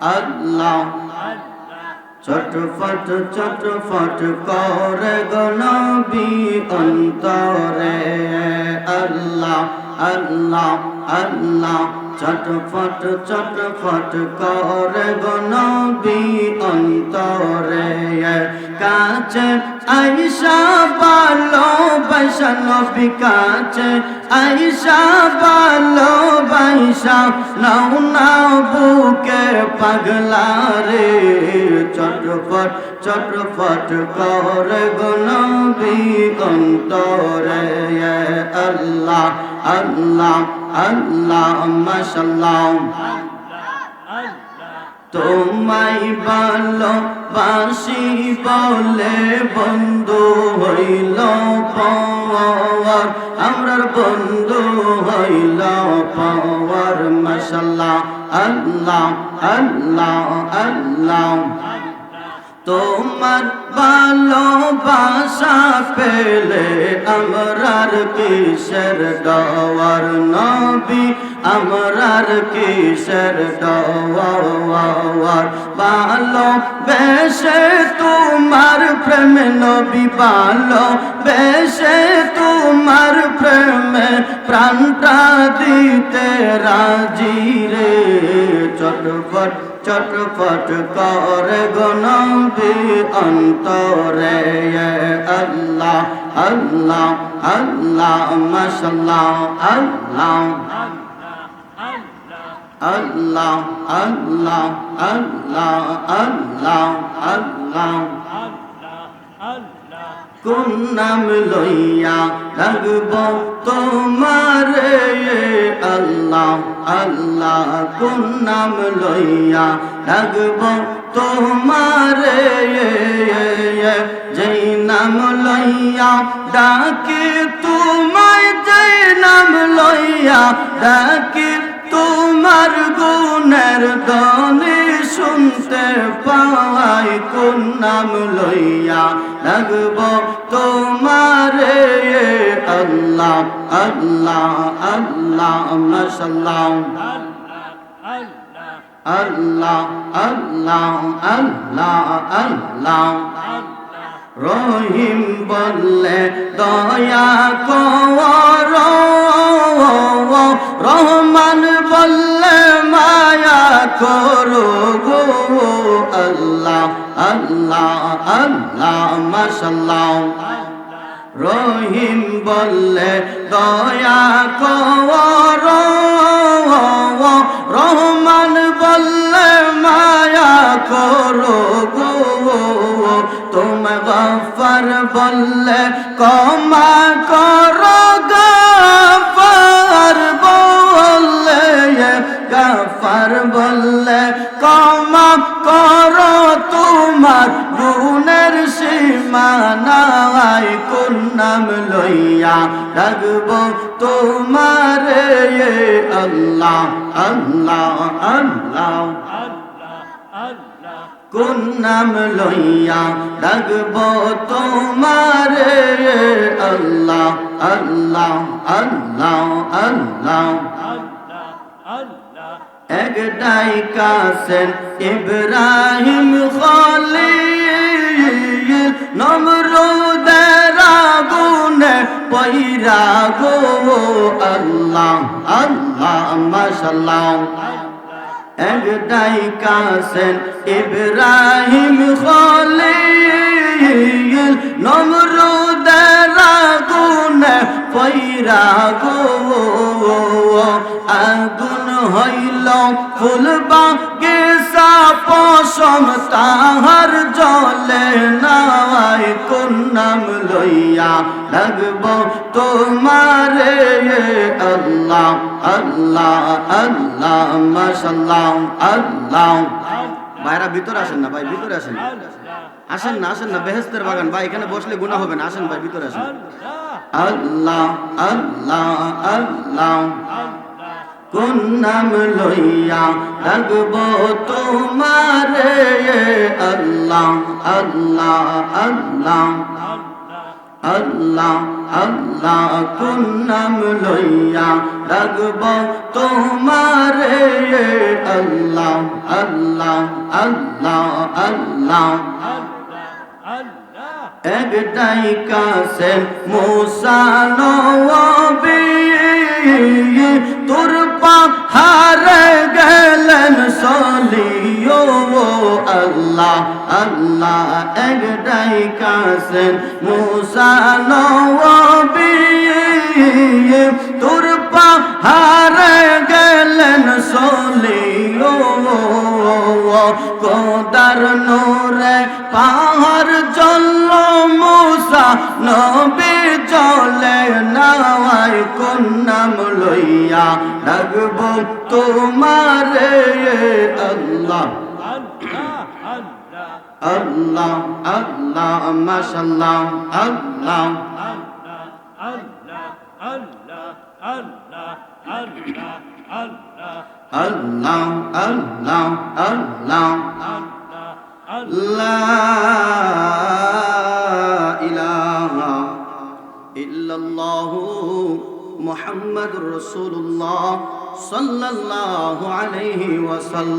আল্লাহ। চটফট চটফট করে গনবি অন্তরে। আল্লাহ আল্লাহ আল্লাহ। চটফট চটফট করে গনবি অন্তরে। কাছে আইসা বালো বৈষ্ণবী কাছে। আইসা বালো বৈশা নাও নাও বুকে পাগলা রে। চটপট চটপট কর গনবি অন্তরে। আল্লাহ আল্লাহ আল্লাহ মাশাল্লাহ তোমায় ভালো বাসি বলে বন্ধু হইল পাওয়ার আমরার বন্ধু হইল পাওয়ার। মশাল্লাহ আল্লাহ আল্লাহ আল্লাহ। তোমার ভালোবাসা পেলে আমরার কিসের ডওয়ার নবী? আমরার কিসের ডওয়ার ভালো বেশে তোমার প্রেম নবী ভালো বেশে তোমার প্রেমে প্রাণটা দিতে রাজি রে চটপট চটপট কর গনবি অন্তরে। আল্লাহ আল্লাহ আল্লাহ মাশাল্লাহ আল্লাহ। আল্লাহ আল্লাহ আল্লাহ আল্লাহ আল্লাহ। কোন নাম লইয়া রাখব? তোমার আল্লাহ আল্লাহ কোন নাম লইয়া রাখব? তোমার যেই নাম লইয়া ডাকে তোমায়, যেই নাম লইয়া ডাকে তোমার গুণের দনে শুনতে পাওয়াই কোন নাম লইয়া লাগব তোমার? আল্লাহ আল্লাহ আল্লাহ মশাল্লাহ আল্লাহ আল্লাহ আল্লাহ আল্লাহ। রহিম বললে, দয়া কর। রহমান বললে, মায়া করো। আল্লাহ আল্লাহ আল্লাহ মাশাল্লাহ রহিম বললে, দয়া কর রহমান বললে, মায়া করো গো। তুমি গফর বললে সীমানায় কোন নাম লইয়া রাখব? তোমার আল্লাহ আল্লাহ আল্লাহ। কোন নাম লইয়া রাখব? তোমার আল্লাহ আল্লাহ আল্লাহ আল্লাহ। একটাই কাসেন ইব্রাহিম খলিল। নমরুদের আগুনে পৈরা গো আল্লাহ আল্লাহ, মাশাল্লাহ। ইব্রাহিম খলিল নমরুদের আগুনে পৈরা গো আগুন হইল ফুলবা গেসা পশম তাহার জলে নাম লইয়া লাগব তোমারে আল্লাহ আল্লাহ আল্লাহ, মাশাল্লাহ, আল্লাহ। ভাইরা, ভিতরে আসেন না ভাই, ভিতরে আসেন। আসেন না আসেন না বেহেস্তের বাগান। ভাই, এখানে বসলে গুণা হবে না। আসেন ভাই, ভিতরে আসেন। আল্লাহ আল্লাহ আল্লাহ। কোন নাম লইয়া রাখব তোমার আল্লাহ আল্লাহ আল্লাহ। আল্লাহ আল্লাহ কোন নাম লইয়া রাখব? তোমারে আল্লাহ আল্লাহ আল্লাহ আল্লাহ। একটাই কাছে মোসা আল্লাহ আল্লাহ একটাই কাছে মোসা নবী, তোর পাহাড়ে গেলেন সলিও কোদার নোরে পাহাড় জল মুসা নবী চলে নাওয়াই কোন নাম লইয়া ডাকব তোমারে, আল্লাহ। আল্লাহ আল্লাহ মাশাল্লাহ আল্লাহ আল্লাহ আল্লাহ আল্লাহ লা ইলাহা ইল্লাল্লাহু মুহাম্মাদুর রাসূলুল্লাহ সাল্লাল্লাহু আলাইহি ওয়াসাল্লাম